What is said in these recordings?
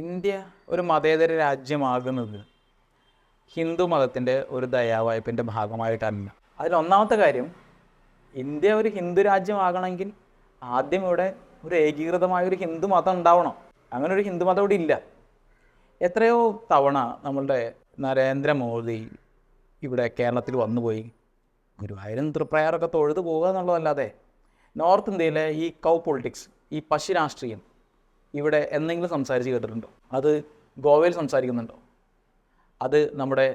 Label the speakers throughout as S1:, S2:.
S1: India ഒരു മതേതര രാജ്യമാകുന്നത് ഹിന്ദു മതത്തിന്റെ ഒരു ദയാവായ്പിന്റെ ഭാഗമായിട്ടല്ല. അതിലൊന്നാമത്തെ കാര്യം ഇന്ത്യ ഒരു ഹിന്ദു രാജ്യമാകണമെങ്കിൽ ആദ്യം ഇവിടെ ഒരു ഏകീകൃതമായ ഒരു ഹിന്ദു മതം ഉണ്ടാവണം. അങ്ങനെ ഒരു ഹിന്ദു മതം ഇവിടെ ഇല്ല. എത്രയോ തവണ നമ്മളുടെ നരേന്ദ്രമോദി ഇവിടെ കേരളത്തിൽ വന്നുപോയി ഗുരുവായൂരും തൃപ്രയാറൊക്കെ തൊഴുതു പോകുക എന്നുള്ളതല്ലാതെ നോർത്ത് ഇന്ത്യയിലെ ഈ കൗ പൊളിറ്റിക്സ് ഈ പശു രാഷ്ട്രീയം ഇവിടെ എന്തെങ്കിലും സംസാരിച്ച് കേട്ടിട്ടുണ്ടോ? അത് ഗോവയിൽ സംസാരിക്കുന്നുണ്ടോ? അത് നമ്മുടെ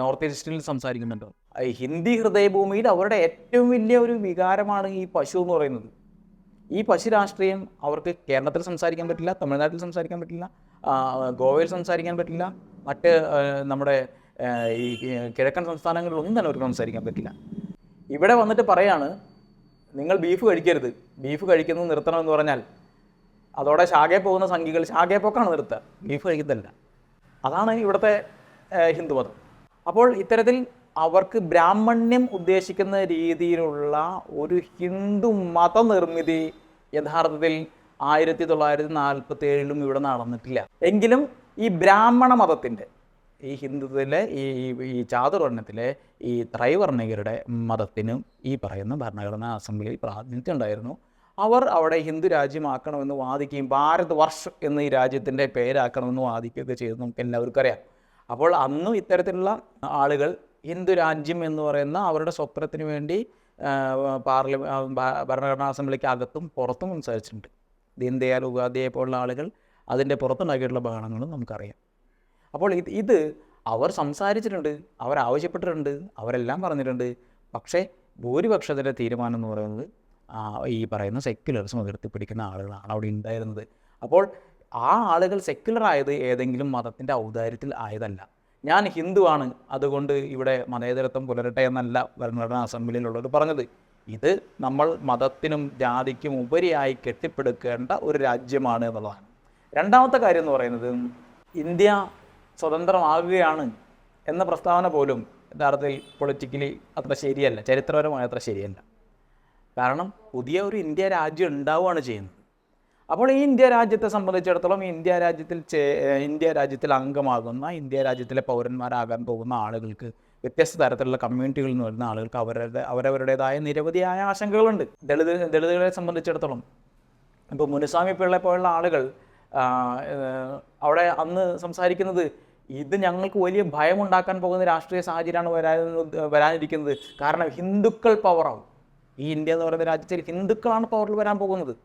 S1: നോർത്ത് ഈസ്റ്റിൽ സംസാരിക്കുന്നുണ്ടോ? ഹിന്ദി ഹൃദയഭൂമിയിൽ അവരുടെ ഏറ്റവും വലിയ ഒരു വികാരമാണ് ഈ പശു എന്ന് പറയുന്നത്. ഈ പശു രാഷ്ട്രീയം അവർക്ക് കേരളത്തിൽ സംസാരിക്കാൻ പറ്റില്ല തമിഴ്നാട്ടിൽ സംസാരിക്കാൻ പറ്റില്ല ഗോവയിൽ സംസാരിക്കാൻ പറ്റില്ല മറ്റ് നമ്മുടെ ഈ കിഴക്കൻ സംസ്ഥാനങ്ങളിലൊന്നും തന്നെ അവർക്ക് സംസാരിക്കാൻ പറ്റില്ല. ഇവിടെ വന്നിട്ട് പറയാണ് നിങ്ങൾ ബീഫ് കഴിക്കരുത്. ബീഫ് കഴിക്കുന്നത് നിർത്തണമെന്ന് പറഞ്ഞാൽ അതോടെ ശാഖയെ പോകുന്ന സംഖ്യകൾ ശാഖയെ പോക്കാണ് നിർത്തുക. ബീഫ് കഴിക്കുന്നില്ല അതാണ് ഇവിടുത്തെ ഹിന്ദുമതം. അപ്പോൾ ഇത്തരത്തിൽ അവർക്ക് ബ്രാഹ്മണ്യം ഉദ്ദേശിക്കുന്ന രീതിയിലുള്ള ഒരു ഹിന്ദു മതനിർമ്മിതി യഥാർത്ഥത്തിൽ ആയിരത്തി തൊള്ളായിരത്തി നാൽപ്പത്തി ഏഴിലും ഇവിടെ നടന്നിട്ടില്ല. എങ്കിലും ഈ ബ്രാഹ്മണ മതത്തിന്റെ ഈ ഹിന്ദുത്വത്തിലെ ഈ ഈ- ചാതുർവർണത്തിലെ ഈ ത്രൈവർണികരുടെ മതത്തിനും ഈ പറയുന്ന ഭരണഘടനാ അസംബ്ലിയിൽ പ്രാതിനിധ്യം ഉണ്ടായിരുന്നു. അവർ അവിടെ ഹിന്ദു രാജ്യമാക്കണമെന്ന് വാദിക്കുകയും ഭാരത് വർഷ് എന്ന ഈ രാജ്യത്തിന്റെ പേരാക്കണമെന്ന് വാദിക്കുകയൊക്കെ ചെയ്ത് നമുക്ക് എല്ലാവർക്കും അറിയാം. അപ്പോൾ അന്നും ഇത്തരത്തിലുള്ള ആളുകൾ ഹിന്ദു രാജ്യം എന്ന് പറയുന്ന അവരുടെ സ്വപ്നത്തിന് വേണ്ടി പാർലമെ ഭരണഘടനാ അസംബ്ലിക്ക് അകത്തും പുറത്തും സംസാരിച്ചിട്ടുണ്ട്. ദീൻദയാൽ ഉപാധ്യായ പോലുള്ള ആളുകൾ അതിന്റെ പുറത്തുണ്ടാക്കിയിട്ടുള്ള ബഹളങ്ങളും നമുക്കറിയാം. അപ്പോൾ ഇത് ഇത് അവർ സംസാരിച്ചിട്ടുണ്ട് അവർ ആവശ്യപ്പെട്ടിട്ടുണ്ട് അവരെല്ലാം പറഞ്ഞിട്ടുണ്ട്. പക്ഷേ ഭൂരിപക്ഷത്തിന്റെ തീരുമാനം എന്ന് പറയുന്നത് ഈ പറയുന്ന സെക്യുലറിസം ഉയർത്തിപ്പിടിക്കുന്ന ആളുകളാണ് അവിടെ ഉണ്ടായിരുന്നത്. അപ്പോൾ ആ ആളുകൾ സെക്യുലർ ആയത് ഏതെങ്കിലും മതത്തിന്റെ ഔദാര്യത്തിൽ ആയതല്ല. ഞാൻ ഹിന്ദുവാണ് അതുകൊണ്ട് ഇവിടെ മതേതരത്വം പുലരട്ടെ എന്നല്ല ഭരണഘടനാ അസംബ്ലിയിലുള്ളവർ പറഞ്ഞത്. ഇത് നമ്മൾ മതത്തിനും ജാതിക്കും ഉപരിയായി കെട്ടിപ്പടുക്കേണ്ട ഒരു രാജ്യമാണ് എന്നുള്ളതാണ്. രണ്ടാമത്തെ കാര്യം എന്ന് പറയുന്നത് ഇന്ത്യ സ്വതന്ത്രമാകുകയാണ് എന്ന പ്രസ്താവന പോലും യഥാർത്ഥത്തിൽ പൊളിറ്റിക്കലി അത്ര ശരിയല്ല ചരിത്രപരമായ അത്ര ശരിയല്ല. കാരണം പുതിയ ഒരു ഇന്ത്യ രാജ്യം ഉണ്ടാവുകയാണ് ചെയ്യുന്നത്. അപ്പോൾ ഈ ഇന്ത്യ രാജ്യത്തെ സംബന്ധിച്ചിടത്തോളം ഇന്ത്യ രാജ്യത്തിൽ ഇന്ത്യ രാജ്യത്തിൽ അംഗമാകുന്ന ഇന്ത്യ രാജ്യത്തിലെ പൗരന്മാരാകാൻ പോകുന്ന ആളുകൾക്ക് വ്യത്യസ്ത തരത്തിലുള്ള കമ്മ്യൂണിറ്റികളിൽ നിന്ന് വരുന്ന ആളുകൾക്ക് അവരുടെ അവരവരുടേതായ നിരവധിയായ ആശങ്കകളുണ്ട്. ദളിത് ദളിതുകളെ സംബന്ധിച്ചിടത്തോളം. ഇപ്പോൾ മുനുസ്വാമി പിള്ളയെ പോലുള്ള ആളുകൾ അവിടെ അന്ന് സംസാരിക്കുന്നത് ഇത് ഞങ്ങൾക്ക് വലിയ ഭയമുണ്ടാക്കാൻ പോകുന്ന രാഷ്ട്രീയ സാഹചര്യമാണ് വരാൻ വരാനിരിക്കുന്നത്. കാരണം ഹിന്ദുക്കൾ പവറാവും ഈ ഇന്ത്യ എന്ന് പറയുന്ന രാജ്യത്തിൽ ഹിന്ദുക്കളാണ് പവറിൽ വരാൻ പോകുന്നത്.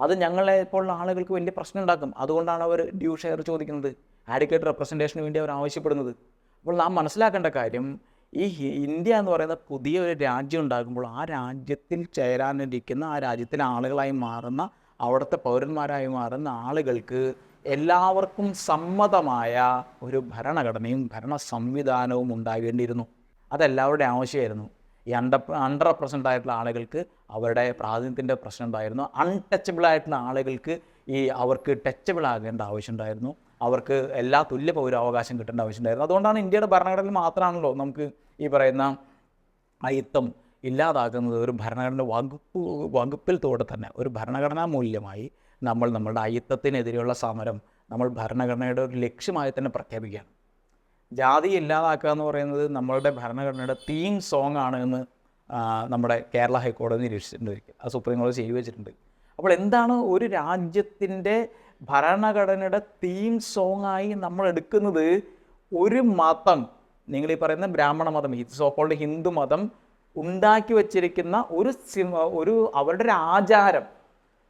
S1: അത് ഞങ്ങളെ ഇപ്പോഴുള്ള ആളുകൾക്ക് വലിയ പ്രശ്നം ഉണ്ടാക്കും. അതുകൊണ്ടാണ് അവർ ഡ്യൂ ഷെയർ ചോദിക്കുന്നത് ആഡിക്കേറ്റ് റെപ്രസെന്റേഷന് വേണ്ടി അവർ ആവശ്യപ്പെടുന്നത്? അപ്പോൾ നാം മനസ്സിലാക്കേണ്ട കാര്യം ഈ ഇന്ത്യ എന്ന് പറയുന്ന പുതിയ ഒരു രാജ്യം ഉണ്ടാകുമ്പോൾ ആ രാജ്യത്തിൽ ചേരാനിരിക്കുന്ന ആ രാജ്യത്തിലെ ആളുകളായി മാറുന്ന അവിടുത്തെ പൗരന്മാരായി മാറുന്ന ആളുകൾക്ക് എല്ലാവർക്കും സമ്മതമായ ഒരു ഭരണഘടനയും ഭരണ സംവിധാനവും ഉണ്ടാകേണ്ടിയിരുന്നു. അതെല്ലാവരുടെ ആവശ്യമായിരുന്നു. ഈ അണ്ടർ അണ്ടർ റെപ്രസെന്റ് ആയിട്ടുള്ള ആളുകൾക്ക് അവരുടെ പ്രാതിനിധ്യത്തിന്റെ പ്രശ്നം ഉണ്ടായിരുന്നു. അൺടച്ചബിൾ ആയിട്ടുള്ള ആളുകൾക്ക് ഈ അവർക്ക് ടച്ചബിൾ ആകേണ്ട ആവശ്യമുണ്ടായിരുന്നു അവർക്ക് എല്ലാ തുല്യ പൗരാവകാശം കിട്ടേണ്ട ആവശ്യമുണ്ടായിരുന്നു അതുകൊണ്ടാണ് ഇന്ത്യയുടെ ഭരണഘടനയിൽ മാത്രമാണല്ലോ നമുക്ക് ഈ പറയുന്ന അയിത്തം ഇല്ലാതാകുന്നത് ഒരു ഭരണഘടന വകുപ്പ് വകുപ്പിൽ തോടെ തന്നെ. ഒരു ഭരണഘടനാ മൂല്യമായി നമ്മൾ നമ്മളുടെ അയിത്തത്തിനെതിരെയുള്ള സമരം നമ്മൾ ഭരണഘടനയുടെ ഒരു ലക്ഷ്യമായി തന്നെ പ്രഖ്യാപിക്കുകയാണ്. ജാതി ഇല്ലാതാക്കുക എന്ന് പറയുന്നത് നമ്മളുടെ ഭരണഘടനയുടെ തീം സോങ് ആണ് എന്ന് നമ്മുടെ കേരള ഹൈക്കോടതി നിരീക്ഷിച്ചിട്ടുണ്ട് ഒരിക്കൽ. സുപ്രീം കോടതി ചെയ്തു വെച്ചിട്ടുണ്ട്. അപ്പോൾ എന്താണ് ഒരു രാജ്യത്തിന്റെ ഭരണഘടനയുടെ തീം സോങ് ആയി നമ്മൾ എടുക്കുന്നത്? ഒരു മതം നിങ്ങൾ ഈ പറയുന്ന ബ്രാഹ്മണ മതം ഈ സോക്കോൾഡ് ഹിന്ദു മതം ഉണ്ടാക്കി വച്ചിരിക്കുന്ന ഒരു ഒരു അവരുടെ ഒരു ആചാരം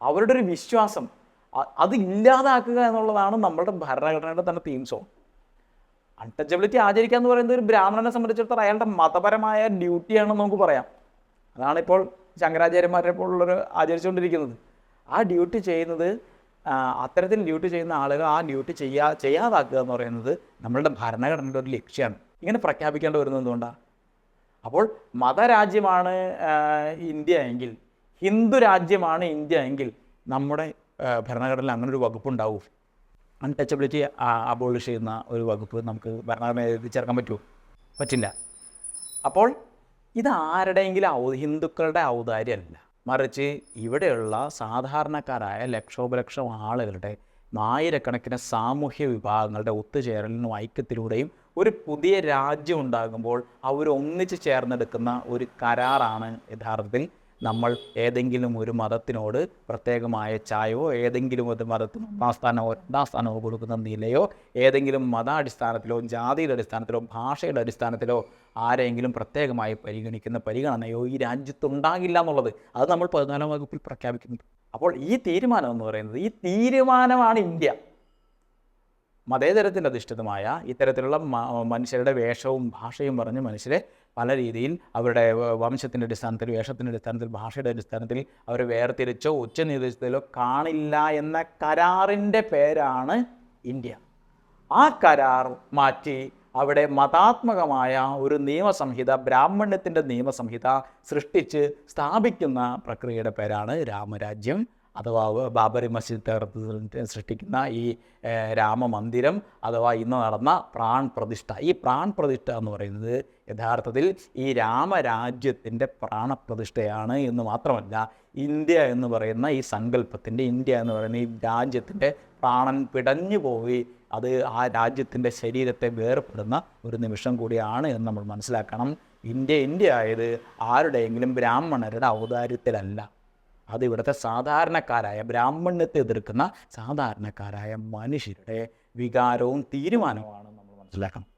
S1: അവരുടെ ഒരു വിശ്വാസം അത് ഇല്ലാതാക്കുക എന്നുള്ളതാണ് നമ്മളുടെ ഭരണഘടനയുടെ തന്നെ തീം സോങ് അൺടച്ചബിലിറ്റി ആചരിക്കുക എന്ന് പറയുന്നത് ഒരു ബ്രാഹ്മണനെ സംബന്ധിച്ചിടത്തോളം അയാളുടെ മതപരമായ ഡ്യൂട്ടിയാണെന്ന് നമുക്ക് പറയാം. അതാണിപ്പോൾ ശങ്കരാചാര്യന്മാരെ പോലുള്ളവർ ആചരിച്ചുകൊണ്ടിരിക്കുന്നത്. ആ ഡ്യൂട്ടി ചെയ്യുന്നത് അത്തരത്തിൽ ഡ്യൂട്ടി ചെയ്യുന്ന ആളുകൾ ആ ഡ്യൂട്ടി ചെയ്യാ ചെയ്യാതാക്കുക എന്ന് പറയുന്നത് നമ്മളുടെ ഭരണഘടനയുടെ ഒരു ലക്ഷ്യമാണ് ഇങ്ങനെ പ്രഖ്യാപിക്കേണ്ടി വരുന്നത് എന്തുകൊണ്ടാണ് അപ്പോൾ മതരാജ്യമാണ് ഇന്ത്യ എങ്കിൽ ഹിന്ദു രാജ്യമാണ് ഇന്ത്യ എങ്കിൽ നമ്മുടെ ഭരണഘടനയിൽ അങ്ങനെ ഒരു വകുപ്പ് ഉണ്ടാവും അൺടച്ചബിലിറ്റി അബോളിഷ് ചെയ്യുന്ന ഒരു വകുപ്പ് നമുക്ക് ഭരണഘടനയിൽ ചേർക്കാൻ പറ്റുമോ? പറ്റില്ല. അപ്പോൾ ഇത് ആരുടെയെങ്കിലും ഹിന്ദുക്കളുടെ ഔദാര്യമല്ല. മറിച്ച് ഇവിടെയുള്ള സാധാരണക്കാരായ ലക്ഷോപലക്ഷം ആളുകളുടെ ആയിരക്കണക്കിന് സാമൂഹ്യ വിഭാഗങ്ങളുടെ ഒത്തുചേരലിനും ഐക്യത്തിലൂടെയും ഒരു പുതിയ രാജ്യം ഉണ്ടാകുമ്പോൾ അവർ ഒന്നിച്ച് ചേർന്നെടുക്കുന്ന ഒരു കരാറാണ് യഥാർത്ഥത്തിൽ നമ്മൾ ഏതെങ്കിലും ഒരു മതത്തിനോട് പ്രത്യേകമായ ചായയോ ഏതെങ്കിലും ഒരു മതത്തിന് ഒന്നാം സ്ഥാനമോ രണ്ടാം സ്ഥാനമോ കൊടുക്കുന്ന നിലയോ ഏതെങ്കിലും മതാടിസ്ഥാനത്തിലോ ജാതിയുടെ അടിസ്ഥാനത്തിലോ ഭാഷയുടെ അടിസ്ഥാനത്തിലോ ആരെങ്കിലും പ്രത്യേകമായി പരിഗണിക്കുന്ന പരിഗണനയോ ഈ രാജ്യത്തുണ്ടാകില്ല എന്നുള്ളത് അത് നമ്മൾ പതിനാലാം വകുപ്പിൽ പ്രഖ്യാപിക്കുന്നുണ്ട്. അപ്പോൾ ഈ തീരുമാനം എന്ന് പറയുന്നത് ഈ തീരുമാനമാണ് ഇന്ത്യ. മതേതരത്തിൽ അധിഷ്ഠിതമായ ഇത്തരത്തിലുള്ള മനുഷ്യരുടെ വേഷവും ഭാഷയും പറഞ്ഞ് മനുഷ്യരെ പല രീതിയിൽ അവരുടെ വംശത്തിന്റെ അടിസ്ഥാനത്തിൽ വേഷത്തിന്റെ അടിസ്ഥാനത്തിൽ ഭാഷയുടെ അടിസ്ഥാനത്തിൽ അവരെ വേർതിരിച്ചോ ഉച്ചനീതിച്ചതിലോ കാണില്ല എന്ന കരാറിന്റെ പേരാണ് ഇന്ത്യ. ആ കരാർ മാറ്റി അവിടെ മതാത്മകമായ ഒരു നിയമസംഹിത ബ്രാഹ്മണ്യത്തിന്റെ നിയമസംഹിത സൃഷ്ടിച്ച് സ്ഥാപിക്കുന്ന പ്രക്രിയയുടെ പേരാണ് രാമരാജ്യം. അഥവാ ബാബറി മസ്ജിദ് തകർത്ത് സൃഷ്ടിക്കുന്ന ഈ രാമമന്ദിരം അഥവാ ഇന്ന് നടന്ന പ്രാൺ പ്രതിഷ്ഠ ഈ പ്രാൺ പ്രതിഷ്ഠ എന്ന് പറയുന്നത് യഥാർത്ഥത്തിൽ ഈ രാമരാജ്യത്തിന്റെ പ്രാണപ്രതിഷ്ഠയാണ് എന്ന് മാത്രമല്ല ഇന്ത്യ എന്ന് പറയുന്ന ഈ സങ്കല്പത്തിന്റെ ഇന്ത്യ എന്ന് പറയുന്ന ഈ രാജ്യത്തിന്റെ പ്രാണൻ പിടഞ്ഞു പോയി അത് ആ രാജ്യത്തിന്റെ ശരീരത്തെ വേർപെടുന്ന ഒരു നിമിഷം കൂടിയാണ് എന്ന് നമ്മൾ മനസ്സിലാക്കണം. ഇന്ത്യ ഇന്ത്യ ആയത് ആരുടെയെങ്കിലും ബ്രാഹ്മണരുടെ ഔദാര്യത്തിലല്ല. അത് ഇവിടുത്തെ സാധാരണക്കാരായ ബ്രാഹ്മണ്യത്തെ എതിർക്കുന്ന സാധാരണക്കാരായ മനുഷ്യരുടെ വികാരവും തീരുമാനവുമാണ് നമ്മൾ മനസ്സിലാക്കണം.